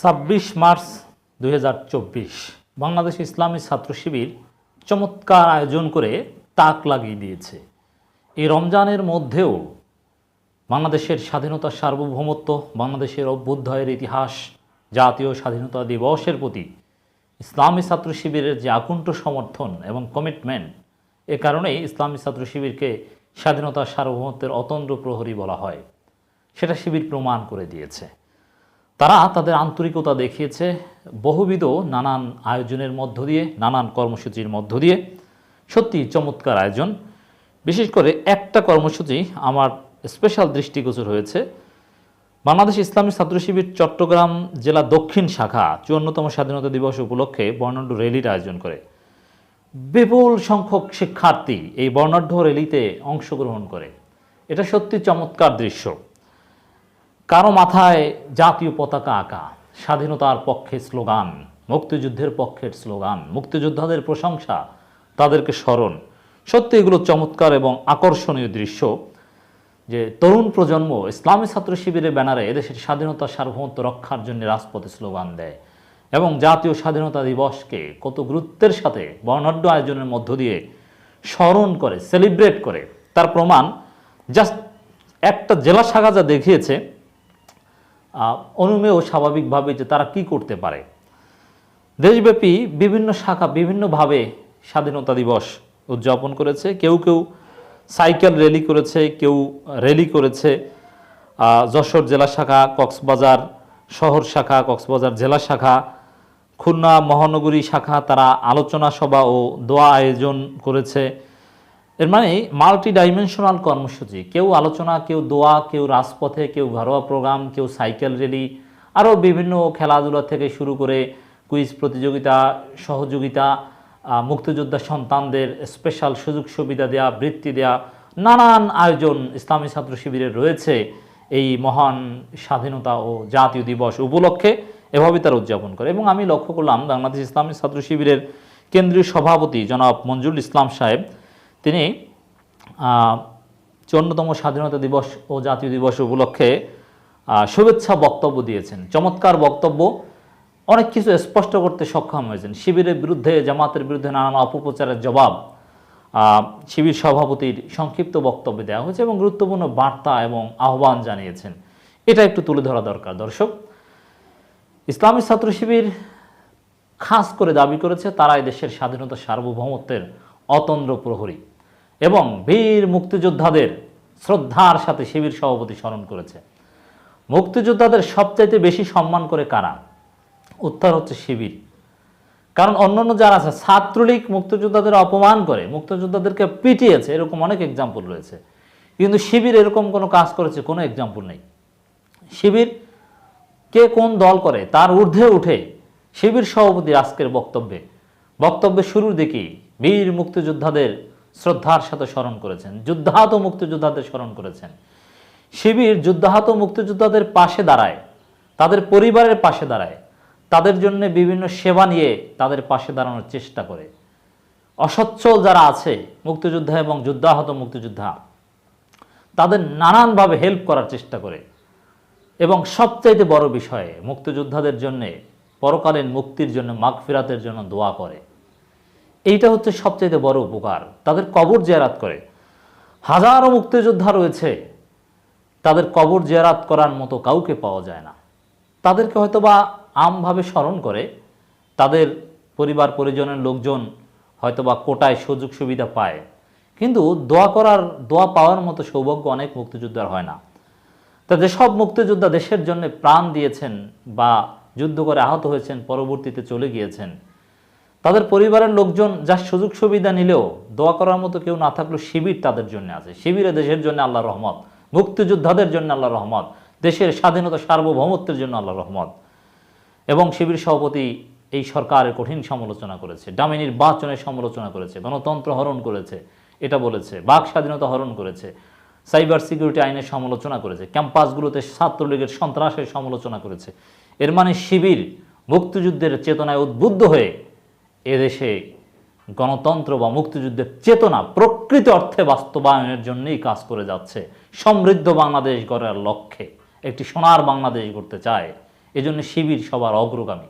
ছাব্বিশ মার্চ দুই বাংলাদেশ ইসলামী ছাত্র শিবির চমৎকার আয়োজন করে তাক লাগিয়ে দিয়েছে। এই রমজানের মধ্যেও বাংলাদেশের স্বাধীনতা সার্বভৌমত্ব, বাংলাদেশের অভ্যুদয়ের ইতিহাস, জাতীয় স্বাধীনতা দিবসের প্রতি ইসলামী ছাত্র শিবিরের যে আকুণ্ঠ সমর্থন এবং কমিটমেন্ট, এ কারণেই ইসলামী ছাত্র শিবিরকে স্বাধীনতা সার্বভৌমত্বের অতন্দ্র প্রহরী বলা হয়। সেটা শিবির প্রমাণ করে দিয়েছে। তারা তাদের আন্তরিকতা দেখিয়েছে বহুবিধ নানান আয়োজনের মধ্য দিয়ে, নানান কর্মসূচির মধ্য দিয়ে। সত্যি চমৎকার আয়োজন। বিশেষ করে একটা কর্মসূচি আমার স্পেশাল দৃষ্টিগোচর হয়েছে। বাংলাদেশ ইসলামী ছাত্র শিবির চট্টগ্রাম জেলা দক্ষিণ শাখা চুয়ান্নতম স্বাধীনতা দিবস উপলক্ষে বর্ণাঢ্য র্যালির আয়োজন করে। বিপুল সংখ্যক শিক্ষার্থী এই বর্ণাঢ্য র্যালিতে অংশগ্রহণ করে। এটা সত্যি চমৎকার দৃশ্য। কারও মাথায় জাতীয় পতাকা আঁকা, স্বাধীনতার পক্ষে স্লোগান, মুক্তিযুদ্ধের পক্ষের স্লোগান, মুক্তিযোদ্ধাদের প্রশংসা, তাদেরকে স্মরণ। সত্যি এগুলো চমৎকার এবং আকর্ষণীয় দৃশ্য যে তরুণ প্রজন্ম ইসলামী ছাত্র শিবিরের ব্যানারে এদেশের স্বাধীনতা সার্বভৌমত্ব রক্ষার জন্য রাজপথে স্লোগান দেয় এবং জাতীয় স্বাধীনতা দিবসকে কত গুরুত্বের সাথে বর্ণাঢ্য আয়োজনের মধ্য দিয়ে স্মরণ করে, সেলিব্রেট করে। তার প্রমাণ, জাস্ট একটা জেলা শাখা যা দেখিয়েছে অনুমেয় স্বাভাবিকভাবে যে তারা কি করতে পারে। দেশব্যাপী বিভিন্ন শাখা বিভিন্নভাবে স্বাধীনতা দিবস উদযাপন করেছে। কেউ কেউ সাইকেল র্যালি করেছে, কেউ র্যালি করেছে। যশোর জেলা শাখা, কক্সবাজার শহর শাখা, কক্সবাজার জেলা শাখা, খুলনা মহানগরী শাখা, তারা আলোচনা সভা ও দোয়া আয়োজন করেছে। এর মানে মাল্টি ডাইমেনশনাল কর্মসূচি। কেউ আলোচনা, কেউ দোয়া, কেউ রাজপথে, কেউ ঘরোয়া প্রোগ্রাম কেউ সাইকেল র্যালি আরও বিভিন্ন খেলাধুলা থেকে শুরু করে কুইজ প্রতিযোগিতা, সহযোগিতা মুক্তিযোদ্ধা সন্তানদের স্পেশাল সুযোগ সুবিধা দেয়া, বৃত্তি দেয়া, নানান আয়োজন ইসলামী ছাত্র শিবিরের রয়েছে এই মহান স্বাধীনতা ও জাতীয় দিবস উপলক্ষে এভাবে তারা উদযাপন করে। এবং আমি লক্ষ্য করলাম বাংলাদেশ ইসলামী ছাত্র শিবিরের কেন্দ্রীয় সভাপতি জনাব মঞ্জুর ইসলাম সাহেব তিনি চুয়ান্নতম স্বাধীনতা দিবস ও জাতীয় দিবস উপলক্ষে শুভেচ্ছা বক্তব্য দিয়েছেন। চমৎকার বক্তব্য। অনেক কিছু স্পষ্ট করতে সক্ষম হয়েছেন। শিবিরের বিরুদ্ধে, জামাতের বিরুদ্ধে নানান অপপ্রচারের জবাব শিবির সভাপতির সংক্ষিপ্ত বক্তব্য দেওয়া হয়েছে এবং গুরুত্বপূর্ণ বার্তা এবং আহ্বান জানিয়েছেন। এটা একটু তুলে ধরা দরকার, দর্শক। ইসলামী ছাত্র শিবির খাস করে দাবি করেছে, তারা এই দেশের স্বাধীনতা সার্বভৌমত্বের অতন্দ্র প্রহরী। এবং বীর মুক্তিযোদ্ধাদের শ্রদ্ধার সাথে শিবির সভাপতি স্মরণ করেছে। মুক্তিযোদ্ধাদের সবচাইতে বেশি সম্মান করে কারা? উত্তর হচ্ছে শিবির। কারণ অন্যান্য যারা আছে, ছাত্রলীগ মুক্তিযোদ্ধাদের অপমান করে, মুক্তিযোদ্ধাদেরকে পিটিয়েছে, এরকম অনেক এক্সাম্পল রয়েছে। কিন্তু শিবির এরকম কোনো কাজ করেছে, কোনো এক্সাম্পল নেই। শিবির কে কোন দল করে, তার ঊর্ধ্বে উঠে শিবির সভাপতি আজকের বক্তব্যে। বক্তব্যের শুরুর দিকেই বীর মুক্তিযোদ্ধাদের শ্রদ্ধার সাথে স্মরণ করেছেন। যুদ্ধাহত মুক্তিযোদ্ধাদের স্মরণ করেছেন। শিবির যুদ্ধাহত মুক্তিযোদ্ধাদের পাশে দাঁড়ায়, তাদের পরিবারের পাশে দাঁড়ায়, তাদের জন্য বিভিন্ন সেবা নিয়ে তাদের পাশে দাঁড়ানোর চেষ্টা করে। অসচ্ছল যারা আছে, মুক্তিযোদ্ধা এবং যুদ্ধাহত মুক্তিযোদ্ধা, তাদের নানানভাবে হেল্প করার চেষ্টা করে। এবং সবচাইতে বড় বিষয়ে মুক্তিযোদ্ধাদের জন্যে, পরকালীন মুক্তির জন্য, মাগফিরাতের জন্য দোয়া করে। এইটা হচ্ছে সবচাইতে বড় উপকার। তাদের কবর জেরাত করে। হাজারো মুক্তিযোদ্ধা রয়েছে। তাদের কবর জেরাত করার মতো কাউকে পাওয়া যায় না। তাদেরকে হয়তো বা আমভাবে স্মরণ করে, তাদের পরিবার, পরিজনের লোকজন হয়তো বা কোটায় সুযোগ সুবিধা পায়। কিন্তু দোয়া করার, দোয়া পাওয়ার মতো সৌভাগ্য অনেক মুক্তিযোদ্ধার হয় না। তা যেসব মুক্তিযোদ্ধা দেশের জন্য প্রাণ দিয়েছেন বা যুদ্ধ করে আহত হয়েছেন, পরবর্তীতে চলে গিয়েছেন তাদের পরিবারের লোকজন যা সুযোগ সুবিধা নিলেও দোয়া করার মতো কেউ না থাকলেও শিবির তাদের জন্য আছে। শিবিরে দেশের জন্য আল্লাহ রহমত, মুক্তিযোদ্ধাদের জন্য আল্লাহ রহমত, দেশের স্বাধীনতা, সার্বভৌমত্বের জন্য আল্লাহ রহমত। এবং শিবির সভাপতি এই সরকারের কঠিন সমালোচনা করেছে, ডামি নির্বাচনের সমালোচনা করেছে, গণতন্ত্র হরণ করেছে, এটা বলেছে, বাক স্বাধীনতা হরণ করেছে, সাইবার সিকিউরিটি আইনের সমালোচনা করেছে, ক্যাম্পাসগুলোতে ছাত্রলীগের সন্ত্রাসের সমালোচনা করেছে। এর মানে শিবির মুক্তিযুদ্ধের চেতনায় উদ্বুদ্ধ হয়ে এদেশে গণতন্ত্র বা মুক্তিযুদ্ধের চেতনা প্রকৃত অর্থে বাস্তবায়নের জন্যই কাজ করে যাচ্ছে। সমৃদ্ধ বাংলাদেশ গড়ার লক্ষ্যে। একটি সোনার বাংলাদেশ গড়তে চায়। এজন্য শিবির সবার অগ্রগামী।